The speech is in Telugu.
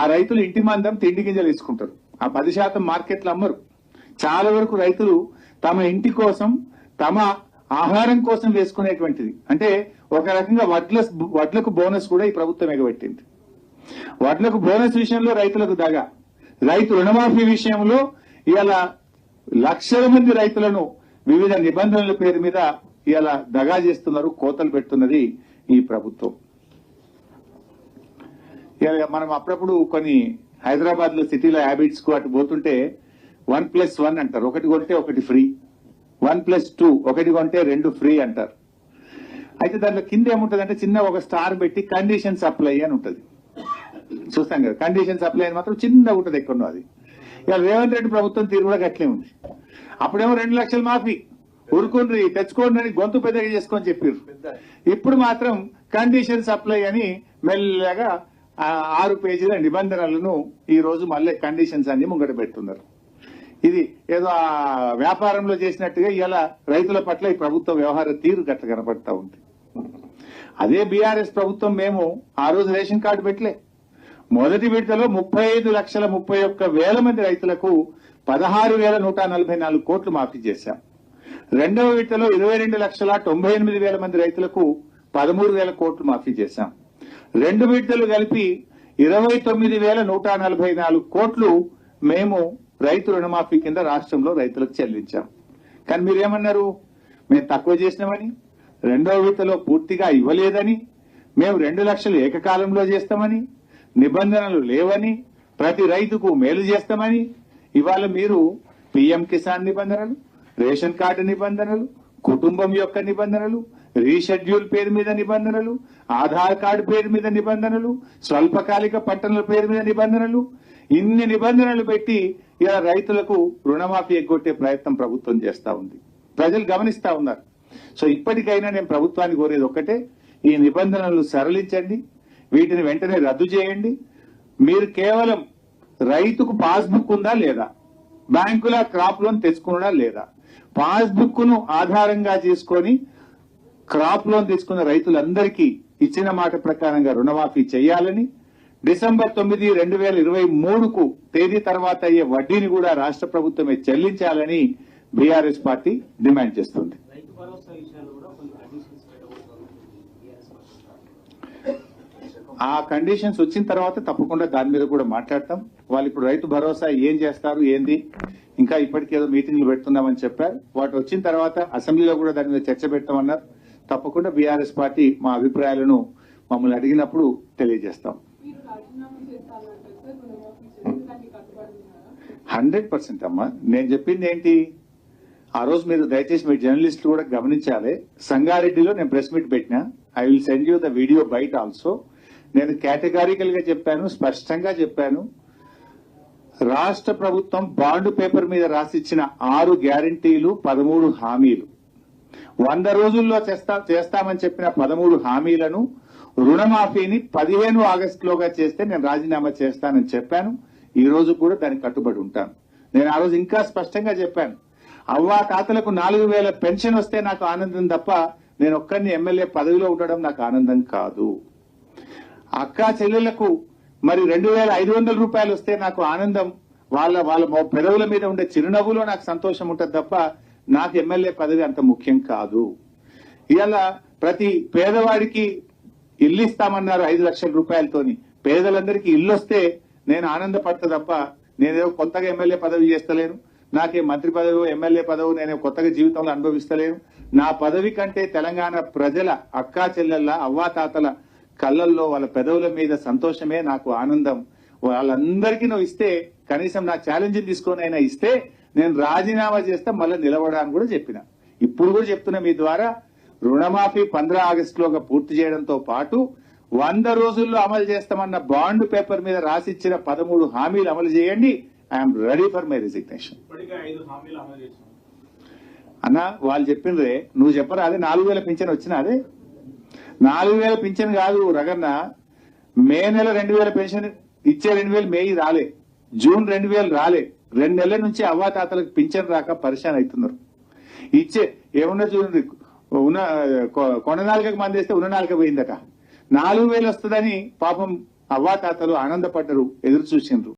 ఆ రైతులు ఇంటి మందం తిండి గింజలు తీసుకుంటారు. ఆ పది శాతం మార్కెట్లు అమ్మరు. చాలా వరకు రైతులు తమ ఇంటి కోసం తమ ఆహారం కోసం వేసుకునేటువంటిది. అంటే ఒక రకంగా వడ్ల వడ్లకు బోనస్ కూడా ఈ ప్రభుత్వం ఎగబెట్టింది. వడ్లకు బోనస్ విషయంలో రైతులకు దగ. రైతు రుణమాఫీ విషయంలో ఇలా లక్షల మంది రైతులను వివిధ నిబంధనల పేరు మీద ఇలా దగా చేస్తున్నారు కోతలు పెడుతున్నది ఈ ప్రభుత్వం. మనం అప్పుడప్పుడు కొన్ని హైదరాబాద్లో సిటీలో హ్యాబిట్స్కు అటు పోతుంటే వన్ ప్లస్ వన్ అంటారు. ఒకటి కొంటే ఒకటి ఫ్రీ. వన్ ప్లస్ టూ ఒకటి కొంటే రెండు ఫ్రీ అంటారు. అయితే దాంట్లో కింద ఏముంటది అంటే చిన్న ఒక స్టార్ పెట్టి కండిషన్ సప్లై అని ఉంటది. చూస్తాం కదా కండిషన్ సప్లై అని మాత్రం చిన్నగా ఉంటది ఎక్కడో అది. ఇక రేవంత్ రెడ్డి ప్రభుత్వం తీరు కూడా గట్లే ఉంది. అప్పుడేమో రెండు లక్షలు మాఫీ. ఊరుకుండ్రి తెచ్చుకోండి అని గొంతు పెద్దగా చేసుకొని చెప్పారు ఇప్పుడు మాత్రం కండిషన్ సప్లై అని మెల్లగా ఆరు పేజీల నిబంధనలను ఈ రోజు మళ్ళీ కండిషన్స్ అన్ని ముంగట పెడుతున్నారు. ఇది ఏదో ఆ వ్యాపారంలో చేసినట్టుగా ఇలా రైతుల పట్ల ఈ ప్రభుత్వ వ్యవహార తీరు గట్ట కనపడతా ఉంది. అదే బీఆర్ఎస్ ప్రభుత్వం మేము ఆ రోజు రేషన్ కార్డు పెట్టలే. మొదటి విడతలో ముప్పై ఐదు లక్షల ముప్పై ఒక్క వేల మంది రైతులకు పదహారు వేల నూట నలభై నాలుగు కోట్లు మాఫీ చేశాం. రెండవ విడతలో ఇరవై రెండు లక్షల తొంభై ఎనిమిది వేల మంది రైతులకు పదమూడు వేల కోట్లు మాఫీ చేశాం. రెండు విడతలు కలిపి ఇరవై తొమ్మిది వేల నూట నలభై నాలుగు కోట్లు మేము రైతు రుణమాఫీ కింద రాష్ట్రంలో రైతులకు చెల్లించాం. కానీ మీరేమన్నారు? మేము తక్కువ చేసినామని రెండవ విడతలో పూర్తిగా ఇవ్వలేదని మేము రెండు లక్షలు ఏకకాలంలో చేస్తామని నిబంధనలు లేవని ప్రతి రైతుకు మేలు చేస్తామని ఇవాళ మీరు పిఎం కిసాన్ నిబంధనలు రేషన్ కార్డు నిబంధనలు కుటుంబం యొక్క నిబంధనలు రీషెడ్యూల్ పేరు మీద నిబంధనలు ఆధార్ కార్డు పేరు మీద నిబంధనలు స్వల్పకాలిక పట్టణాల పేరు మీద నిబంధనలు ఇన్ని నిబంధనలు పెట్టి ఇలా రైతులకు రుణమాఫీ ఎగ్గొట్టే ప్రయత్నం ప్రభుత్వం చేస్తా ఉంది. ప్రజలు గమనిస్తా ఉన్నారు. సో ఇప్పటికైనా నేను ప్రభుత్వాన్ని కోరేది ఒక్కటే ఈ నిబంధనలు సరళించండి వీటిని వెంటనే రద్దు చేయండి. మీరు కేవలం రైతుకు పాస్బుక్ ఉందా లేదా? బ్యాంకుల క్రాప్ లోన్ తెచ్చుకున్నా లేదా? పాస్బుక్ను ఆధారంగా చేసుకొని క్రాప్ లోన్ తీసుకున్న రైతులందరికీ ఇచ్చిన మాట ప్రకారంగా రుణమాఫీ చేయాలని డిసెంబర్ తొమ్మిది రెండు వేల ఇరవై మూడుకు తేదీ తర్వాత అయ్యే వడ్డీని కూడా రాష్ట్ర ప్రభుత్వమే చెల్లించాలని బీఆర్ఎస్ పార్టీ డిమాండ్ చేస్తుంది. ఆ కండిషన్స్ వచ్చిన తర్వాత తప్పకుండా దాని మీద కూడా మాట్లాడతాం. వాళ్ళు ఇప్పుడు రైతు భరోసా ఏం చేస్తారు ఏంది? ఇంకా ఇప్పటికేదో మీటింగ్లు పెడుతున్నామని చెప్పారు. వాటి వచ్చిన తర్వాత అసెంబ్లీలో కూడా దాని మీద చర్చ పెడతామన్నారు. తప్పకుండా బీఆర్ఎస్ పార్టీ మా అభిప్రాయాలను మమ్మల్ని అడిగినప్పుడు తెలియజేస్తాం. హండ్రెడ్ పర్సెంట్ అమ్మా. నేను చెప్పింది ఏంటి? ఆ రోజు మీరు దయచేసి మీ జర్నలిస్టులు కూడా గమనించాలి. సంగారెడ్డిలో నేను ప్రెస్ మీట్ పెట్టినా. I will send you the video బయట ఆల్సో. నేను కేటగారికల్గా చెప్పాను స్పష్టంగా చెప్పాను. రాష్ట్ర ప్రభుత్వం బాండ్ పేపర్ మీద రాసిచ్చిన ఆరు గ్యారంటీలు పదమూడు హామీలు. వంద రోజుల్లో చేస్తా చేస్తామని చెప్పిన పదమూడు హామీలను రుణమాఫీని పదిహేను ఆగస్టులోగా చేస్తే నేను రాజీనామా చేస్తానని చెప్పాను. ఈ రోజు కూడా దానికి కట్టుబడి ఉంటాను. నేను ఆ రోజు ఇంకా స్పష్టంగా చెప్పాను. అవ్వా తాతలకు నాలుగు వేల పెన్షన్ వస్తే నాకు ఆనందం తప్ప నేను ఒక్కరిని ఎమ్మెల్యే పదవిలో ఉండడం నాకు ఆనందం కాదు. అక్క చెల్లెలకు మరి రెండు వేల ఐదు వందల రూపాయలు వస్తే నాకు ఆనందం వాళ్ళ వాళ్ళ పెదవుల మీద ఉండే చిరునవ్వులో నాకు సంతోషం ఉంటుంది తప్ప నాకు ఎమ్మెల్యే పదవి అంత ముఖ్యం కాదు. ఇలా ప్రతి పేదవాడికి ఇల్లు ఇస్తామన్నారు ఐదు లక్షల రూపాయలతోని. పేదలందరికీ ఇల్లు వస్తే నేను ఆనందపడతా తప్ప నేనేదో కొత్తగా ఎమ్మెల్యే పదవి చేస్తలేను. నాకే మంత్రి పదవి ఎమ్మెల్యే పదవి నేను కొత్తగా జీవితంలో అనుభవిస్తలేను. నా పదవి కంటే తెలంగాణ ప్రజల అక్కా చెల్లెళ్ళ అవ్వాతాతల కళ్ళల్లో వాళ్ళ పెదవుల మీద సంతోషమే నాకు ఆనందం. వాళ్ళందరికీ నువ్వు ఇస్తే కనీసం నా ఛాలెంజ్ తీసుకొని అయినా ఇస్తే నేను రాజీనామా చేస్తే మళ్ళీ నిలబడాలని కూడా చెప్పిన. ఇప్పుడు కూడా చెప్తున్నా మీ ద్వారా రుణమాఫీ పంద్రా ఆగస్టులోగా పూర్తి చేయడంతో పాటు వంద రోజుల్లో అమలు చేస్తామన్న బాండ్ పేపర్ మీద రాసిచ్చిన పదమూడు హామీలు అమలు చేయండి. I'm ready for my resignation అన్న వాళ్ళు చెప్పిండ్రే నువ్వు చెప్పరా అదే నాలుగు వేల పింఛన్ వచ్చినా అదే? నాలుగు వేల పింఛన్ కాదు రగన్న మే నెల రెండు వేల పెన్షన్ ఇచ్చే రెండు వేలు మే రాలే. జూన్ రెండు వేలు రాలే. రెండు నెలల నుంచి అవ్వాతాతలకు పింఛన్ రాక పరిశాన్ అవుతున్నారు ఇచ్చే ఏమన్నా చూడండి ఉన్న కొ- కొండ నాలుగకు మంది వేస్తే ఉన్న నాలుక పోయిందట. నాలుగు వేలు వస్తుందని పాపం అవ్వాతాతలు ఆనందపడ్డరు ఎదురు చూసిండ్రు.